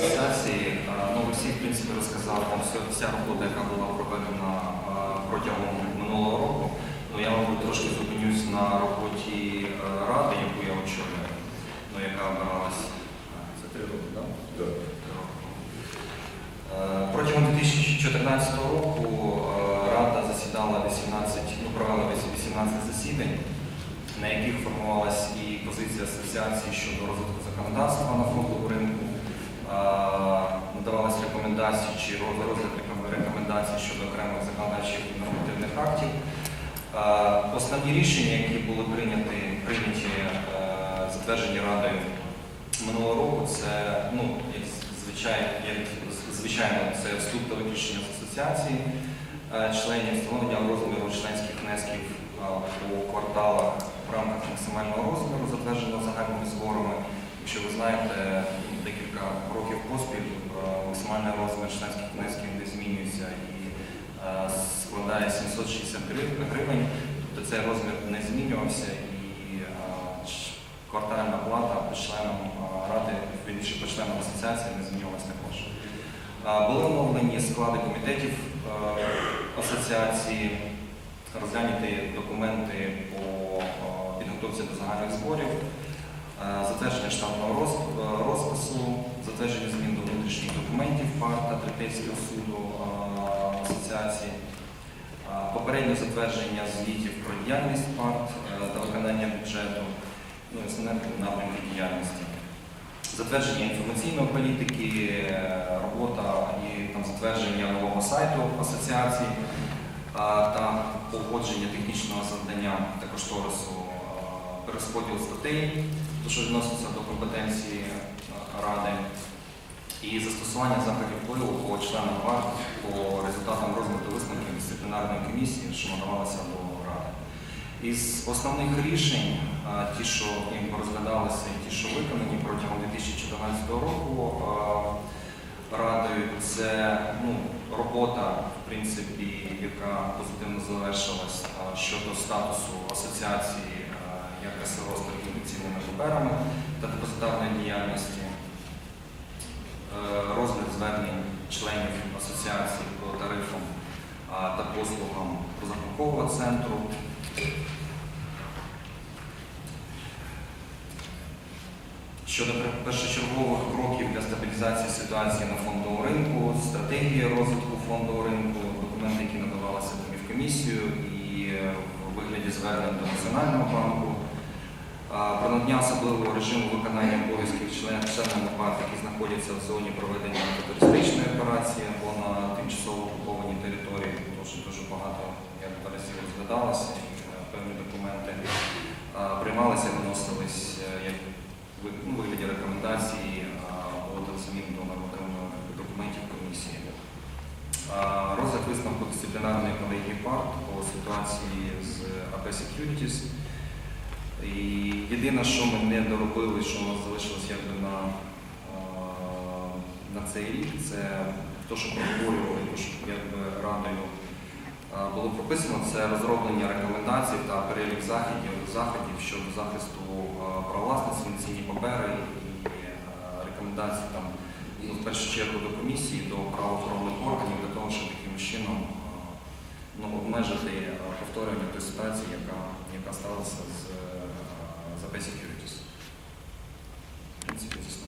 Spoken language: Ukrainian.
асоціації. Е, Ну, Олексій, в принципі, розказав там вся, робота, яка була проведена е, протягом минулого року. Ну, я, мабуть, трошки зупинюсь на роботі е, ради, яку я очолюю, ну, яка обиралась це три роки, так? Е, Протягом 2014 року Рада засідала 18, ну, провела 18 засідань, на яких формувалась і позиція асоціації щодо розвитку законодавства на фондовому ринку, е, надавалися рекомендації чи роз- розгляд реком- рекомендацій щодо окремих законодавчих і нормативних актів. Е, Основні рішення, які були прийняті, прийняті е, затверджені Радою минулого року, це ну, як звичайно, як звичайно, це вступ та виключення з асоціації е, членів, встановлення розміру членських внесків по кварталах в рамках максимального розміру, затвердженого загальними зборами. Якщо ви знаєте, декілька максимальний розмір членських внесків не змінюється і е, складає 760 гривень. Тобто цей розмір не змінювався і е, квартальна плата по членам е, ради, вірніше по членам асоціації не змінювалася також. Були оновлені склади комітетів асоціації, розглянуті документи по підготовці до загальних зборів, затвердження штатного розпису, затвердження змін до внутрішніх документів Третейського суду асоціації, попереднє затвердження звітів про діяльність ПАРТ е, та виконання бюджету, ну і основне напрямки діяльності. Затвердження інформаційної політики, е, робота і там затвердження нового сайту асоціації та погодження технічного завдання та кошторису, перерозподіл статей, то що відноситься до компетенції ради, застосування заходів впливу по членам ВАР по результатам розгляду висновків дисциплінарної комісії, що надавалися до ради. Із основних рішень, ті, що розглядалися і ті, що виконані протягом 2014 року радою, це ну, робота, в принципі, яка позитивно завершилась щодо статусу асоціації як СРО з торгівлі цінними паперами та депозитарної діяльності. Е, розгляд звернень членів асоціації по тарифам та послугам розрахункового центру. Щодо першочергових кроків для стабілізації ситуації на фондовому ринку, стратегія розвитку фондового ринку, документи, які надавалися в комісію і е, в вигляді звернень до Національного банку. Про надання особливого режиму виконання обов'язків член, членами ПАРТ, які знаходяться в зоні проведення антитерористичної операції або на тимчасово окупованій території, тому що дуже багато як разів розглядалося, е, певні документи приймалися, виносились е, як ну, вигляді рекомендацій або змін до нормативних документів комісії. Розгляд висновку дисциплінарної колегії ПАРТ по ситуації з АП Securities. І єдине, що ми не доробили, що у нас залишилось якби на, на цей рік, це те, що ми обговорювали, то, що якби радою було прописано, це розроблення рекомендацій та перелік заходів, заходів щодо захисту прав цінні папери і рекомендацій там, ну, в першу чергу до комісії, до правоохоронних органів для того, щоб таким чином ну, обмежити повторення ситуації, яка, яка сталася з, е, з AP.